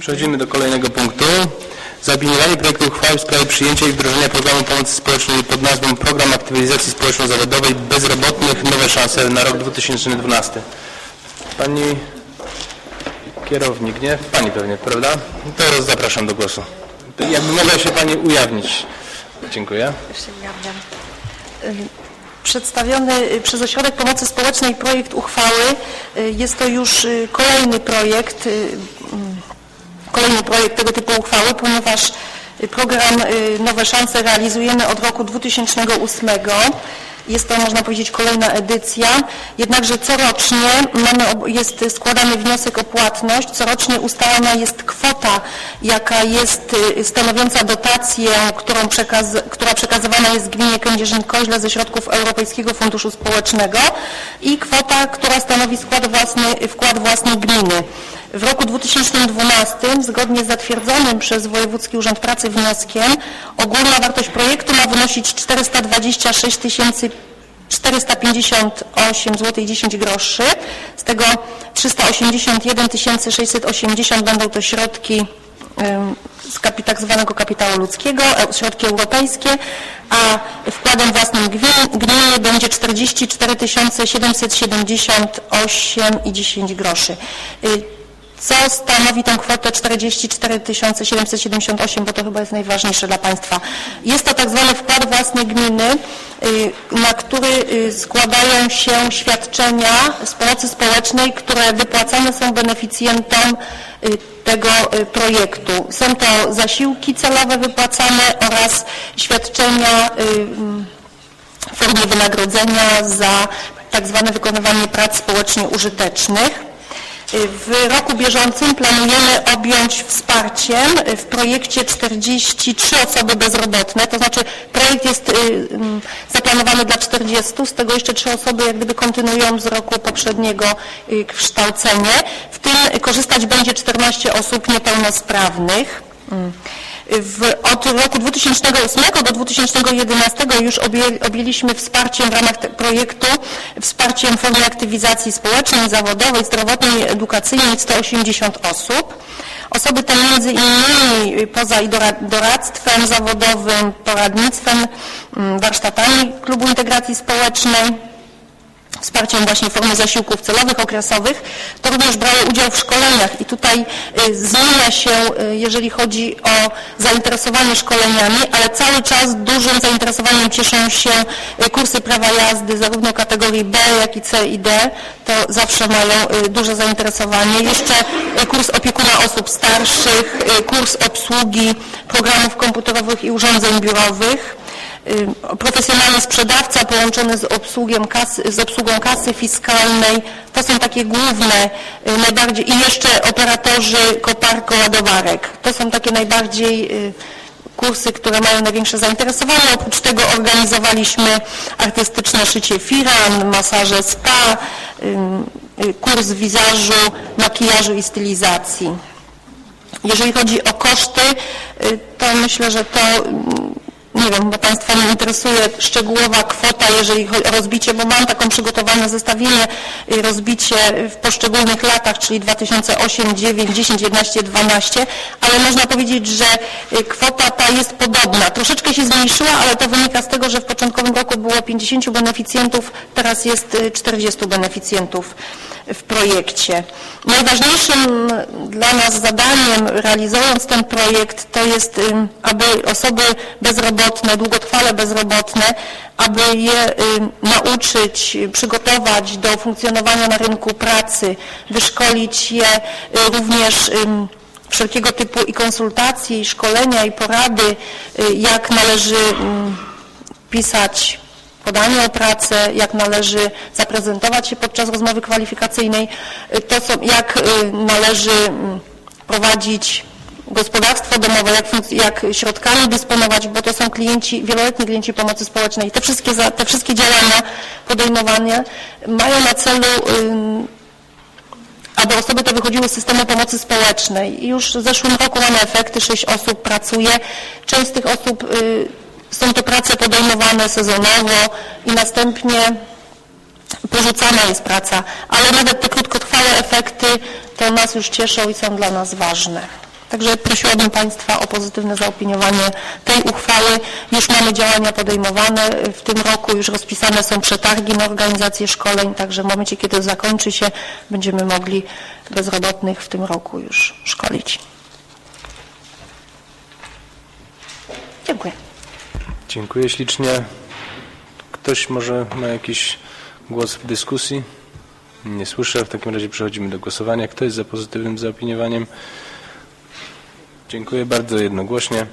Przechodzimy do kolejnego punktu. Zaopiniowanie projektu uchwały w sprawie przyjęcia i wdrożenia programu pomocy społecznej pod nazwą Program Aktywizacji Społeczno-Zawodowej Bezrobotnych Nowe Szanse na rok 2012. Pani kierownik, nie? Pani pewnie, prawda? Teraz zapraszam do głosu. Jakby mogła się Pani ujawnić. Dziękuję. Przedstawiony przez Ośrodek Pomocy Społecznej projekt uchwały jest to już kolejny projekt, kolejny projekt tego typu uchwały, ponieważ program y, Nowe Szanse realizujemy od roku 2008. Jest to, można powiedzieć, kolejna edycja, jednakże corocznie mamy, jest składany wniosek o płatność, corocznie ustalana jest kwota, jaka jest y, stanowiąca dotację, którą przekaz, która przekazywana jest gminie Kędzierzyn-Koźle ze środków Europejskiego Funduszu Społecznego i kwota, która stanowi skład własny, wkład własny gminy. W roku 2012, zgodnie z zatwierdzonym przez Wojewódzki Urząd Pracy wnioskiem, ogólna wartość projektu ma wynosić 426 458 zł i 10 groszy. Z tego 381 680 będą to środki z kapi- tak zwanego kapitału ludzkiego, e, środki europejskie, a wkładem własnym gmin- gminy będzie 44 778 i 10 groszy. Co stanowi tę kwotę 44 778, bo to chyba jest najważniejsze dla Państwa. Jest to tak zwany wkład własny gminy, y, na który y, składają się świadczenia z pomocy społecznej, które wypłacane są beneficjentom y, tego projektu. Są to zasiłki celowe wypłacane oraz świadczenia w formie wynagrodzenia za tak zwane wykonywanie prac społecznie użytecznych. W roku bieżącym planujemy objąć wsparciem w projekcie 43 osoby bezrobotne, to znaczy projekt jest y, mm, zaplanowany dla 40, z tego jeszcze 3 osoby jak gdyby kontynuują z roku poprzedniego y, kształcenie. W tym korzystać będzie 14 osób niepełnosprawnych. W, od roku 2008 do 2011 już obję, objęliśmy wsparciem w ramach projektu, wsparciem w formie aktywizacji społecznej, zawodowej, zdrowotnej, edukacyjnej 180 osób. Osoby te między innymi poza doradztwem zawodowym, poradnictwem, mm, warsztatami Klubu Integracji Społecznej, wsparciem właśnie w formie zasiłków celowych, okresowych, to również brały udział w szkoleniach. I tutaj y, zmienia się, y, jeżeli chodzi o zainteresowanie szkoleniami, ale cały czas dużym zainteresowaniem cieszą się y, kursy prawa jazdy, zarówno kategorii B, jak i C i D, to zawsze mają duże zainteresowanie. Jeszcze kurs opiekuna osób starszych, kurs obsługi programów komputerowych i urządzeń biurowych, profesjonalny sprzedawca połączony z, obsługiem kasy, z obsługą kasy fiskalnej. To są takie główne, y, najbardziej i jeszcze operatorzy koparko-ładowarek. To są takie najbardziej y, kursy, które mają największe zainteresowanie. Oprócz tego organizowaliśmy artystyczne szycie firan, masaże spa, y, y, kurs wizażu, makijażu i stylizacji. Jeżeli chodzi o koszty, y, to myślę, że to, nie wiem, bo Państwa nie interesuje szczegółowa kwota, jeżeli chodzi o rozbicie, bo mam taką przygotowane zestawienie, y, rozbicie w poszczególnych latach, czyli 2008, 9, 10, 11, 12, ale można powiedzieć, że y, kwota ta jest podobna. Troszeczkę się zmniejszyła, ale to wynika z tego, że w początkowym roku było 50 beneficjentów, teraz jest y, 40 beneficjentów w projekcie. Najważniejszym dla nas zadaniem realizując ten projekt to jest, aby osoby bezrobotne, długotrwale bezrobotne, aby je ym, nauczyć, y, przygotować do funkcjonowania na rynku pracy, wyszkolić je y, również wszelkiego typu i konsultacje, i szkolenia, i porady, y, jak należy pisać podanie o pracę, jak należy zaprezentować się podczas rozmowy kwalifikacyjnej, Y, to są, jak y, należy prowadzić gospodarstwo domowe, jak, jak środkami dysponować, bo to są klienci, wieloletni klienci pomocy społecznej. Te wszystkie, za- te wszystkie działania podejmowane mają na celu aby osoby te wychodziły z systemu pomocy społecznej. Już w zeszłym roku mamy efekty, sześć osób pracuje. Część z tych osób, y, są to prace podejmowane sezonowo i następnie porzucana jest praca, ale nawet te krótkotrwałe efekty to nas już cieszą i są dla nas ważne. Także prosiłabym Państwa o pozytywne zaopiniowanie tej uchwały. Już mamy działania podejmowane w tym roku, już rozpisane są przetargi na organizację szkoleń, także w momencie, kiedy zakończy się, będziemy mogli bezrobotnych w tym roku już szkolić. Dziękuję. Dziękuję ślicznie. Ktoś może ma jakiś głos w dyskusji? Nie słyszę. W takim razie przechodzimy do głosowania. Kto jest za pozytywnym zaopiniowaniem? Dziękuję bardzo jednogłośnie.